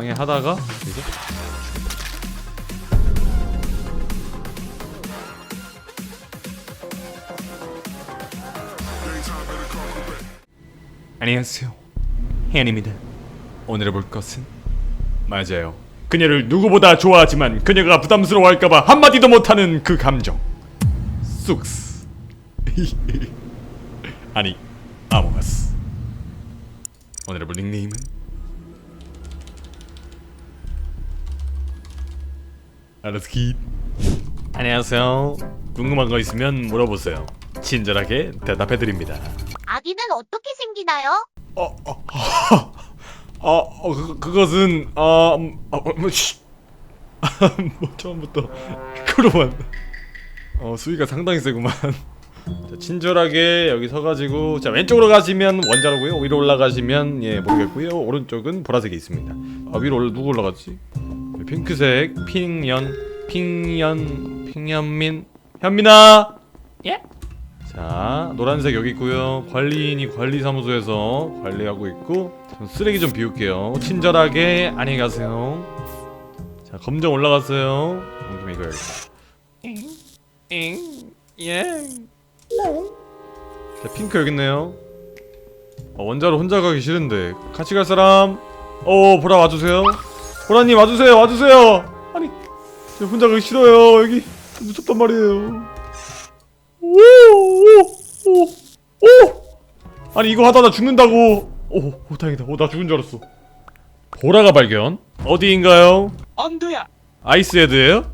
방해하다가 이제 안녕하세요. 혜연입니다. 오늘 해볼 것은 맞아요. 그녀를 누구보다 좋아하지만 그녀가 부담스러워할까봐 한마디도 못하는 그 감정. 쑥스. 아니 아모가스. 오늘 해볼 닉네임은 알았기 안녕하세요 궁금한 거 있으면 물어보세요 친절하게 대답해 드립니다 아기는 어떻게 생기나요? 어, 어, 어, 어 그, 그것은 어, 음, 어, 뭐, 씨. 뭐 처음부터 그로만 어 수위가 상당히 세구만. 자, 친절하게 여기 서가지고 자 왼쪽으로 가시면 원자로고요 위로 올라가시면 예 모르겠고요 오른쪽은 보라색이 있습니다. 아 위로 올라 누구 올라갔지? 핑크색 핑연 핑연 핑연민 현민아! 예? 자 노란색 여기 있고요. 관리인이 관리사무소에서 관리하고 있고 전 쓰레기 좀 비울게요. 친절하게 안녕히 가세요. 자 검정 올라갔어요. 어, 좀 이거 여기 예. 자 핑크 여기 있네요. 어, 원자로 혼자 가기 싫은데. 같이 갈 사람? 어 보라 와주세요 보라님 와주세요 와주세요 아니 저 혼자 가기 싫어요 여기 무섭단 말이에요 오오오오 오! 아니 이거 하다 나 죽는다고 오, 오 다행이다 오나 죽은 줄 알았어 보라가 발견 어디인가요? 언두야 아이스헤드예요?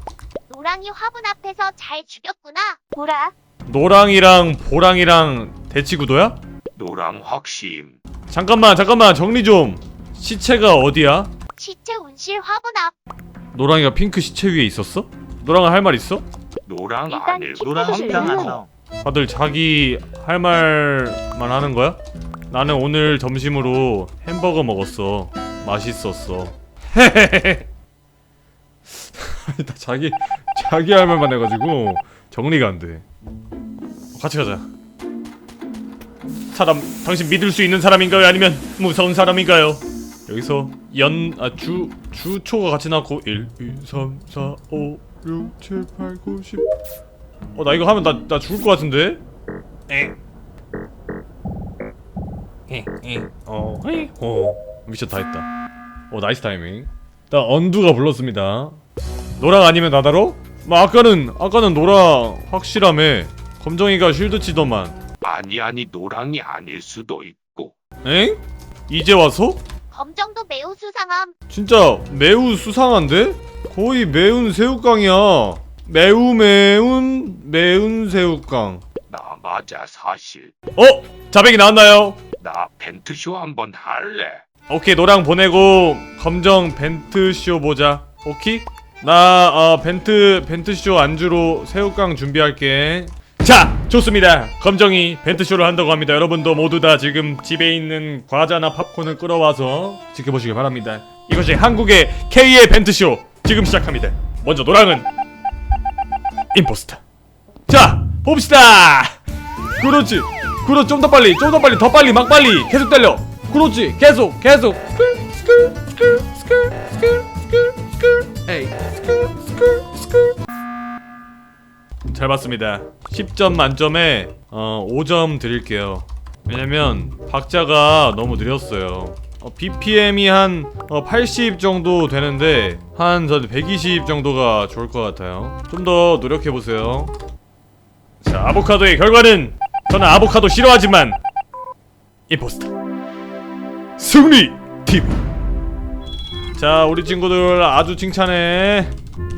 노랑이 화분 앞에서 잘 죽였구나. 보라. 노랑이랑 보랑이랑 대치구도야? 노랑 확심 잠깐만 잠깐만 정리 좀 시체가 어디야? 시체 운실 화분 앞. 노랑이가 핑크 시체 위에 있었어? 노랑아 할 말 있어? 노랑 일단 키 노랑 뽑으실래요? 황당하다 다들 자기 할 말만 하는 거야? 나는 오늘 점심으로 햄버거 먹었어. 맛있었어. 나 자기 자기 할 말만 해가지고 정리가 안 돼. 같이 가자. 사람 당신 믿을 수 있는 사람인가요? 아니면 무서운 사람인가요? 여기서 연 아 주 주초가 같이 나고 1 2 3 4 5 6 7 8 9 10 어 나 이거 하면 나, 나 죽을 것 같은데? 에. 에, 에, 어, 에, 어. 미션 다 했다. 어, 나이스 타이밍. 일단 언두가 불렀습니다. 노랑 아니면 나다로? 뭐 아까는 아까는 노랑 확실함에 검정이가 쉴드 치더만. 아니 아니 노랑이 아닐 수도 있고 엥? 이제 와서? 검정도 매우 수상함. 진짜 매우 수상한데? 거의 매운 새우깡이야. 매우 매운 매운 새우깡. 나 맞아 사실 어? 자백이 나왔나요? 나 벤트쇼 한번 할래 오케이 노랑 보내고 검정 벤트쇼 보자 오케이? 나 어, 벤트 벤트쇼 안주로 새우깡 준비할게 자 좋습니다. 검정이 벤트쇼를 한다고 합니다. 여러분도 모두 다 지금 집에 있는 과자나 팝콘을 끌어와서 지켜보시기 바랍니다. 이것이 한국의 K의 벤트쇼. 지금 시작합니다. 먼저 노랑은 임포스터. 자 봅시다. 그렇지. 그렇지. 좀 더 빨리 좀 더 빨리 더 빨리 막 빨리. 계속 달려. 그렇지. 계속 계속. 스크 스크 스크 스크 스크 스크 스크. 에이. 스크 잘 봤습니다. 10점 만점에 어 5점 드릴게요. 왜냐면 박자가 너무 느렸어요. 어, BPM이 한 어, 80 정도 되는데 한120 정도가 좋을 것 같아요. 좀 더 노력해보세요. 자 아보카도의 결과는 저는 아보카도 싫어하지만 임포스터. 승리! TV 자 우리 친구들 아주 칭찬해.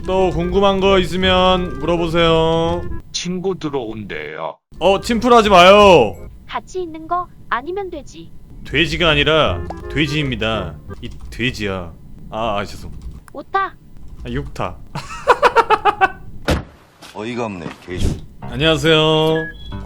또 궁금한 거 있으면 물어보세요. 친구 들어온대요. 어 침풀하지 마요. 같이 있는 거 아니면 되지. 돼지가 아니라 돼지입니다. 이 돼지야. 아, 아 죄송. 오타. 아, 육타. 어이가 없네 개주 안녕하세요.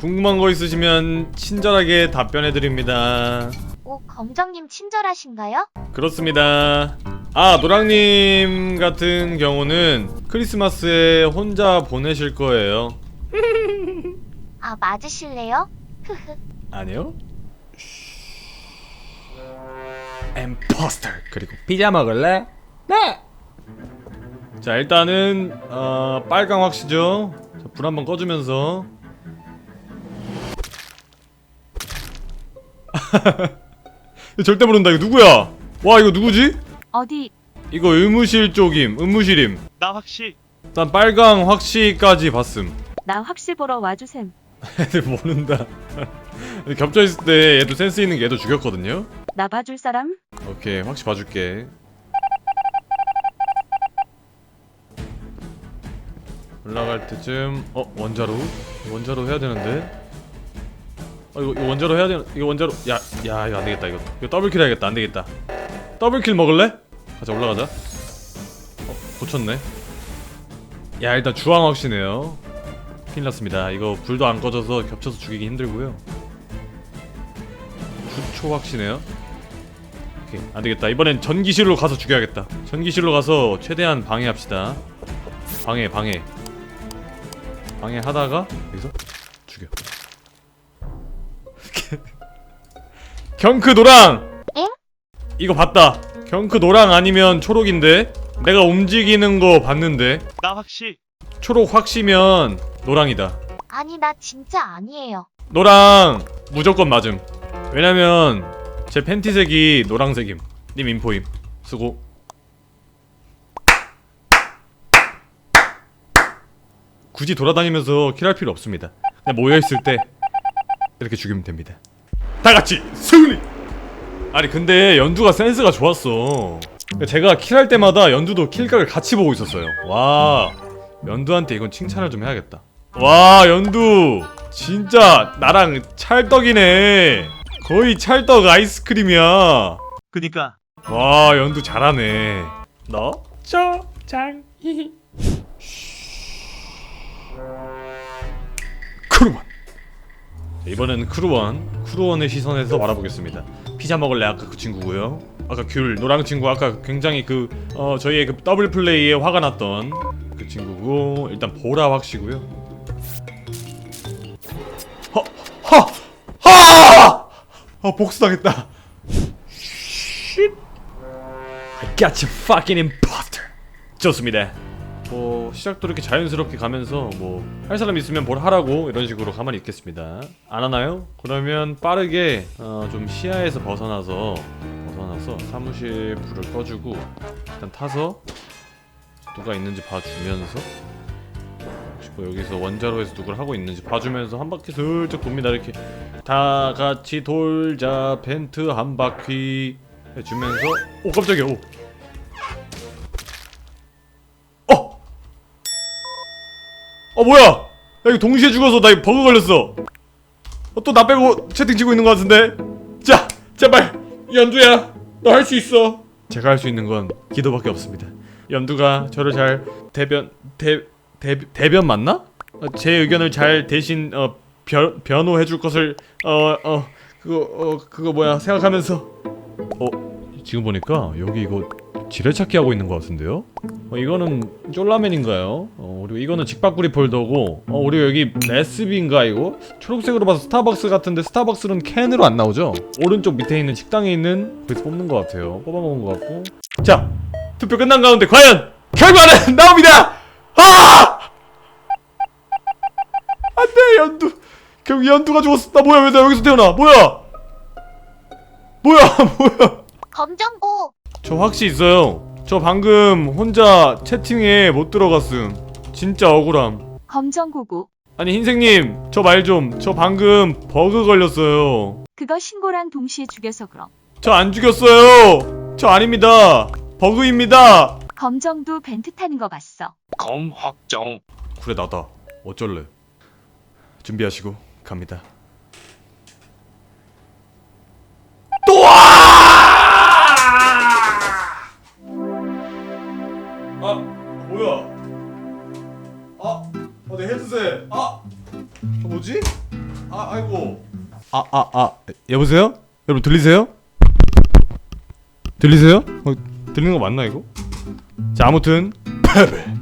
궁금한 거 있으시면 친절하게 답변해 드립니다. 오 검정님 친절하신가요? 그렇습니다. 아, 노랑님 같은 경우는 크리스마스에 혼자 보내실 거예요. 아 맞으실래요? 아니요? 엠포스터 그리고 피자 먹을래? 네. 자 일단은 어, 빨강 확시죠. 자, 불 한번 꺼주면서 절대 모른다 이거 누구야? 와 이거 누구지? 어디 이거 의무실 쪽임 의무실임. 나 확시 난 빨강 확시까지 봤음. 나 확실 보러 와주셈. 애들 모른다. 겹쳐 있을 때 얘도 센스 있는 게 얘도 죽였거든요. 나 봐줄 사람? 오케이 확실히 봐줄게 올라갈 때쯤 어 원자로 원자로 해야 되는데 어 이거, 이거 원자로 해야 되는 이거 원자로 야야 이거 안 되겠다 이거 이거 더블킬 해야겠다 안 되겠다 더블킬 먹을래? 가자 올라가자. 어 고쳤네. 야 일단 주황 확시네요. 큰일 났습니다. 이거 불도 안 꺼져서 겹쳐서 죽이기 힘들고요. 주초 확시네요. 오케이 안되겠다. 이번엔 전기실로 가서 죽여야겠다. 전기실로 가서 최대한 방해합시다. 방해 방해. 방해하다가 여기서 죽여. 경크 노랑! 엥? 이거 봤다 경크 노랑 아니면 초록인데? 내가 움직이는 거 봤는데? 나 확시 초록 확시면 노랑이다. 아니 나 진짜 아니에요. 노랑 무조건 맞음. 왜냐면 제 팬티색이 노랑색임. 님 인포임. 수고. 굳이 돌아다니면서 킬할 필요 없습니다. 그냥 모여있을 때 이렇게 죽이면 됩니다. 다같이 승리! 아니 근데 연두가 센스가 좋았어. 제가 킬할 때마다 연두도 킬각을 같이 보고 있었어요. 와 연두한테 이건 칭찬을 좀 해야겠다. 와 연두! 진짜 나랑 찰떡이네. 거의 찰떡 아이스크림이야. 그니까. 와 연두 잘하네. 너? 쪼장이 크루원. 이번엔 크루원. 크루원의 시선에서 바라보겠습니다 피자 먹을래 아까 그 친구고요 아까 귤 노랑 친구 아까 굉장히 그 어, 저희의 그 더블 플레이에 화가 났던 그 친구고 일단 보라 확시고요 허! 허! 허! 아 복수당했다 Shit. I got you fucking imposter 좋습니다 뭐 시작도 이렇게 자연스럽게 가면서 뭐 할 사람 있으면 뭘 하라고 이런 식으로 가만히 있겠습니다. 안 하나요? 그러면 빠르게 어, 좀 시야에서 벗어나서 벗어나서 사무실 불을 꺼주고 일단 타서 누가 있는지 봐주면서 혹시 뭐 여기서 원자로에서 누굴 하고 있는지 봐주면서 한 바퀴 슬쩍 돕니다. 이렇게 다 같이 돌자 벤트 한 바퀴 해주면서 오 깜짝이야. 오 어 뭐야? 야 이거 동시에 죽어서 나 이거 버그 걸렸어. 어, 또 나 빼고 채팅 치고 있는 것 같은데? 자 제발. 연두야 너 할 수 있어. 제가 할 수 있는 건 기도밖에 없습니다. 연두가 저를 잘 대변 대, 대 대변 맞나? 어, 제 의견을 잘 대신 어 변, 변호해 줄 것을 어어 그거 어 그거 뭐야 생각하면서. 어 지금 보니까 여기 이거 지뢰찾기 하고 있는 것 같은데요? 어, 이거는 쫄라맨인가요? 어, 그리고 이거는 직박구리 폴더고 어, 우리 여기 레스비인가 이거? 초록색으로 봐서 스타벅스 같은데 스타벅스는 캔으로 안 나오죠? 오른쪽 밑에 있는 식당에 있는 거기서 뽑는 것 같아요 뽑아먹은 것 같고 자 투표 끝난 가운데 과연 결과는 나옵니다! 아! 안돼 연두 결국 연두가 죽었어 나 뭐야 왜 나 여기서 태어나 뭐야 뭐야 뭐야 검정고 저 확시 있어요. 저 방금 혼자 채팅에 못 들어갔음. 진짜 억울함. 검정고고. 아니 흰색님, 저 말 좀. 저 방금 버그 걸렸어요. 그거 신고랑 동시에 죽여서 그럼. 저 안 죽였어요. 저 아닙니다. 버그입니다. 검정도 벤트 타는 거 봤어. 검 확정. 그래 나다. 어쩔래? 준비하시고 갑니다. 뭐지? 아, 아이고. 아, 아, 아, 여보세요? 여러분 들리세요? 들리세요? 어, 들리는 거 맞나 이거? 자, 아무튼 패배.